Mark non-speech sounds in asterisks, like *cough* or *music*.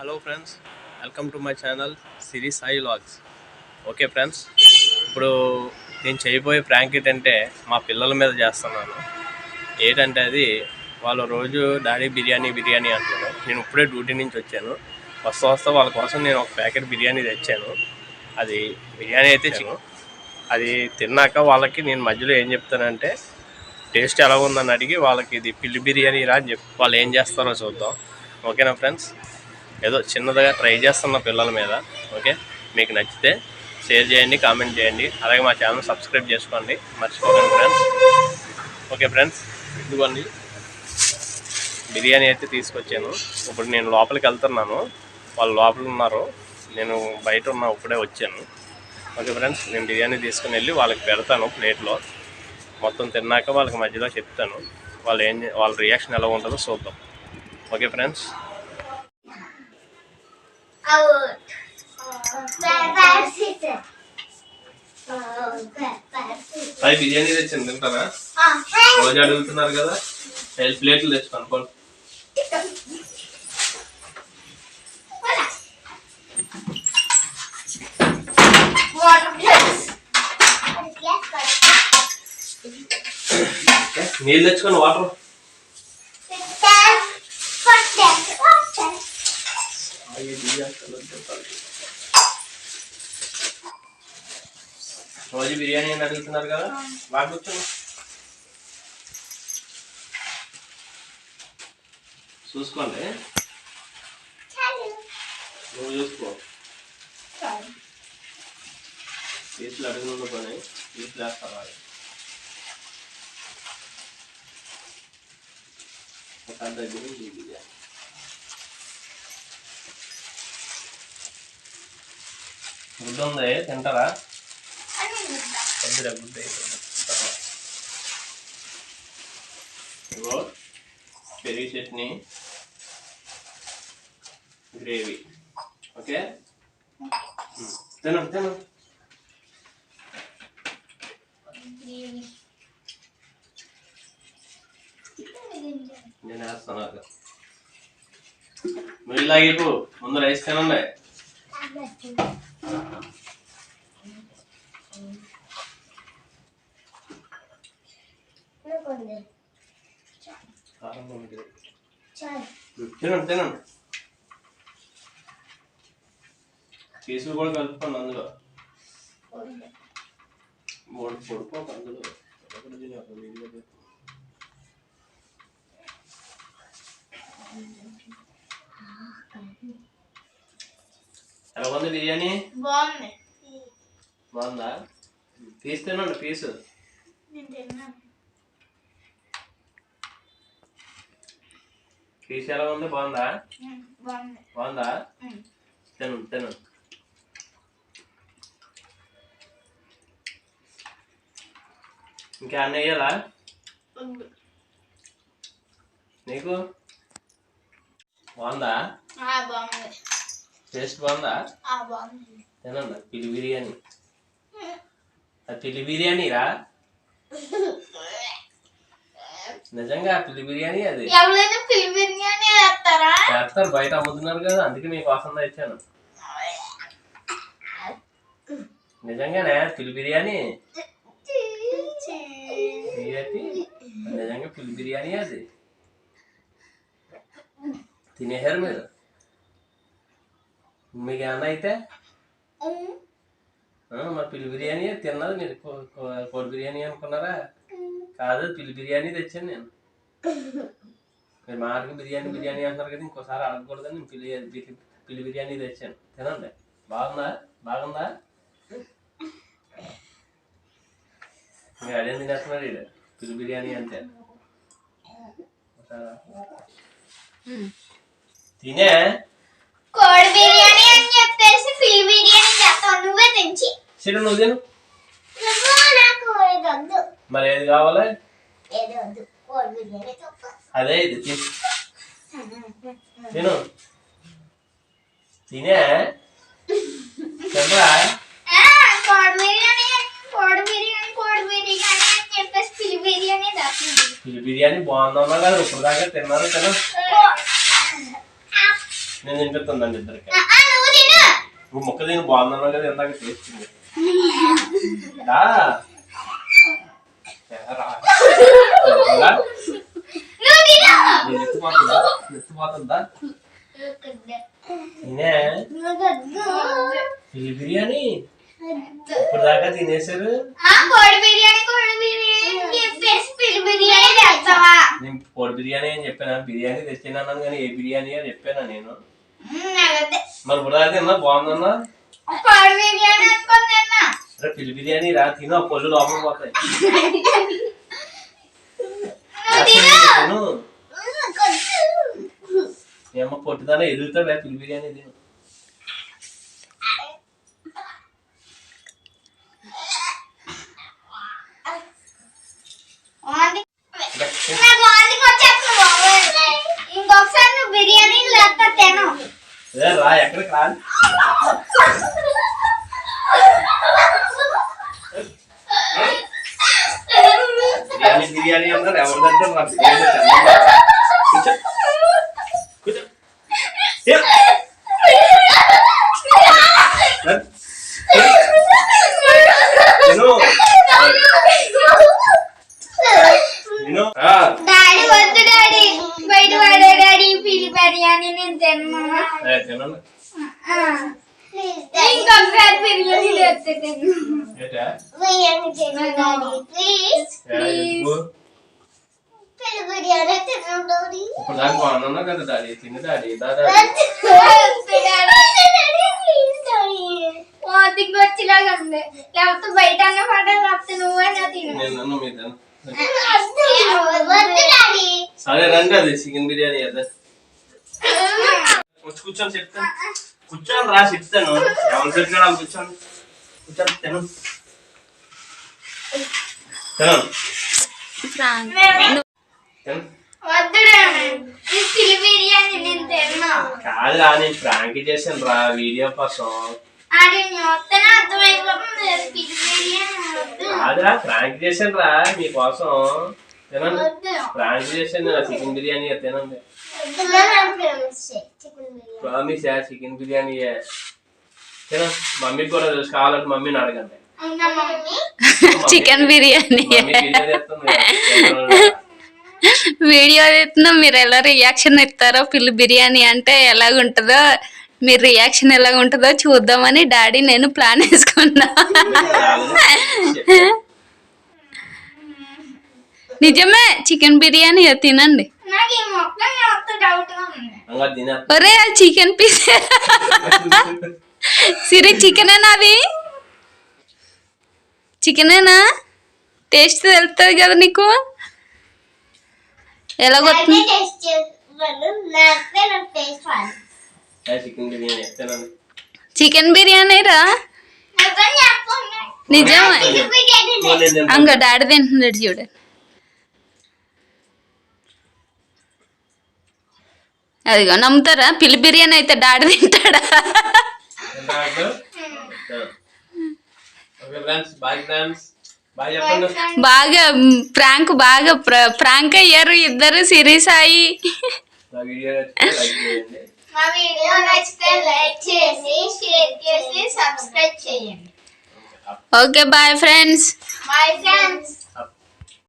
Hello friends welcome to my channel Siri Sai logs okay friends ఇప్పుడు నేను చేయబోయే prank ఏంటంటే మా పిల్లల మీద చేస్తున్నాను. ఏంటంటే అది వాళ్ళు రోజు డాడీ బిర్యానీ బిర్యానీ అంటున్నారు. నేను ఇప్పుడే డ్యూటీ నుంచి వచ్చాను. వస్తా వస్తా వాళ్ళ కోసం నేను ఒక ప్యాకెట్ బిర్యానీ తెచ్చాను. అది బిర్యానీ అయితే అది తిన్నాక వాళ్ళకి నేను మధ్యలో ఏం చెప్తానంటే టేస్ట్ ఎలా ఉందని అడిగి వాళ్ళకి ఇది పిల్లి బిర్యానీ రా అని చెప్పి వాళ్ళు ఏం చేస్తారో చూద్దాం. ఓకేనా ఫ్రెండ్స్ ఏదో చిన్నదిగా ట్రై చేస్తున్న పిల్లల మీద ఓకే మీకు నచ్చితే షేర్ చేయండి కామెంట్ చేయండి. అలాగే మా ఛానల్ సబ్స్క్రైబ్ చేసుకోండి. మర్చిపోకండి ఫ్రెండ్స్ ఓకే ఫ్రెండ్స్ ఇదిగోండి. బిర్యానీ అయితే తీసుకొచ్చాను. ఇప్పుడు నేను లోపలికి వెళ్తున్నాను. వాళ్ళు లోపల ఉన్నారు. నేను బయట ఉన్నా ఇప్పుడే వచ్చాను. ఓకే ఫ్రెండ్స్ నేను బిర్యానీ తీసుకుని వెళ్ళి వాళ్ళకి పెడతాను ప్లేట్లో. మొత్తం తిన్నాక వాళ్ళకి మధ్యలో చెప్తాను. వాళ్ళు ఏం వాళ్ళ రియాక్షన్ ఎలా ఉంటుందో చూద్దాం. ఓకే ఫ్రెండ్స్ అది బిర్యానీ తెచ్చింది తింటారా రోజు అడుగుతున్నారు కదా ఐదు ప్లేట్లు తెచ్చుకోండి glass. Glass నీళ్ళు తెచ్చుకొని వాటర్ రోజు బిర్యానీ అని అడుగుతున్నారు కదా బాగా కూర్చోండి చూసుకోండి నువ్వు చూసుకో పీసులు అడుగుతున్న పని పీసులు వేస్తావా ఒక అర్ధ దగ్గర ఈ బిర్యానీ గుడ్డ ఉంది తింటారా గుడ్డ. తర్వాత. ఇదిగో పెరుగు చట్నీ గ్రేవీ. ఓకే? ఉమ్. తినండి తినండి నేను వేస్తాను అది. నువ్వు ఇలాగేపు ముందు రైస్ తినండి. తినండి తినండి పీసులు కూడా కలుపుకోండి అందులో మూడు పొడుకోక అందులో ఒకటి ఎలా ఉంది బిర్యానీ? బాగుంది. బాగుందా? పీస్ తినండి పీసు. పీస్ ఎలా ఉంది? బాగుందా? బాగుంది. బాగుందా? తిను తిను. ఇంకా అన్న వేయాలా? నీకు? బాగుందా? బాగుంది. టేస్ట్ బాగుందా? తినండి పిలి బిర్యానీ. అది పిలి బిర్యానీ రా నిజంగా పిలి బిర్యానీ అది? పిల్లి బిర్యానీ వేస్తారా చేస్తారు బయట అమ్ముతున్నారు కదా అందుకే మీకోసం తెచ్చాను నిజంగానే పిలి బిర్యానీ? నిజంగా పిల్లి బిర్యానీ అది? తినేసారు మీరు? మీకు ఏమన్నా అయితే మరి పిల్లి బిర్యానీ తిన్నది మీరు. కోడి బిర్యానీ అనుకున్నారా? కాదు పిల్లి బిర్యానీ తెచ్చాను నేను. *laughs* మీరు మార్గ బిర్యానీ బిర్యానీ అంటున్నారు కదా ఇంకోసారి అడగకూడదని నేను పిల్లి బిర్యానీ పిల్లి బిర్యానీ తెచ్చాను. తినండి. బాగుందా? బాగుందా? మీరు అదేం తినేస్తున్నాడు ఈడు? పిల్లి బిర్యానీ ఒకసారి తినే? కోడి బిర్యానీ అని చెప్పేసి పిల్లి బిర్యానీ చేస్తావు. నువ్వే తెంచి సరే నువ్వు తిను. మరి ఏది కావాలి? అదే ఇది తిను. తిను. తినే? కోడి బిర్యానీ బాగుందన్నా కదా ఇప్పుడు దాకా తిన్నారు తిన నేను తినిపిస్తుందండి ఇద్దరికి. నువ్వు మొక్క తిని బాగుందన్నావు కదా ఇందాక నేను ఎత్తిపోతుందా నేనే ఈ బిర్యానీ? ఇప్పుడు దాకా తెస్తావా? నేను పొడి బిర్యానీ అని చెప్పాను? బిర్యానీ తెచ్చినాను కానీ ఏ బిర్యానీ అని చెప్పానా నేను? మరి ఇప్పుడు తిన్నా బాగుందన్నా? అరే పిల్లి బిర్యానీ రా తిను ఆ పళ్ళు లోపల పోతాయి. ఏమో పొట్టుదానే ఎదుగుతాడు పిల్లి బిర్యానీ తిను వాంతి- నాకు వాంతికి వచ్చేస్తుంది బాబోయ్. ఇంకొకసారి నువ్వు బిర్యానీ లేక తిను ఏ రా ఎక్కడికి రా బిర్యానీ బిర్యానీ అన్నారు ఎవరి దగ్గర నా బిర్యానీ తిన్నాను. కూర్చో. కూర్చో. ఏ, రా. బిర్యానీ తిను డాడీ. ఇప్పుడు దాకా బాగున్నా కదా డాడీ. తిని డాడీ. దాదా వాటికి వచ్చేలాగా ఉంది. లేకపోతే బయట అన్న పడ లేకపోతే తిను. నేను డాడీ. సరే రండి అది. చికెన్ బిర్యానీ కూర్చొని చెప్తాను. కూర్చొని రా చెప్తాను. ఎవరు చెప్పినా వాళ్ళు కూర్చోండి కూర్చొని తిను. తిను. తిను. నేను కాదురా నేను ప్రాంక్ చేశాను రా వీడియో కోసం. కాదురా ప్రాంక్ చేశాను రా మీకోసం. తినండి. ప్రాంక్ చేశాను చికెన్ బిర్యానీ తినండి. ప్రామిస్ చికెన్ బిర్యానీ తిన. మమ్మీకి కూడా తెలుసు కావాలంటే మమ్మీని అడగండి. Mummy? Chicken biryani. Mummy. Video తీస్తున్నాం మీరు ఎలా రియాక్షన్ ఇస్తారో పిల్లి బిర్యానీ అంటే ఎలాగుంటుందో మీరు రియాక్షన్ ఎలా ఉంటుందో చూద్దామని డాడీ నేను ప్లాన్ వేసుకున్నా. నిజమే చికెన్ బిర్యానీ తినండి. ఒరే అది చికెన్ పీస్ సిరి చికెనేనా అది? చికెనేనా టేస్ట్ తెలుస్తుంది కదా నీకు? ఎలాగొస్తుంది చికెన్ బిర్యానీ రా? నిజం. అంగ డాడీ తింటున్నాడు చూడండి అదిగో నమ్ముతారా? పిల్లి బిర్యానీ అయితే డాడీ తింటాడా? బాగా ప్రాంక్ బాగా ప్రాంక్ అయ్యారు ఇద్దరు సిరీస్ అయ్యి నా వీడియో నచ్చితే లైక్ చేయండి. మా వీడియో నచ్చితే లైక్ చేసి షేర్ చేసి సబ్స్క్రైబ్ చేయండి. Okay bye friends bye friends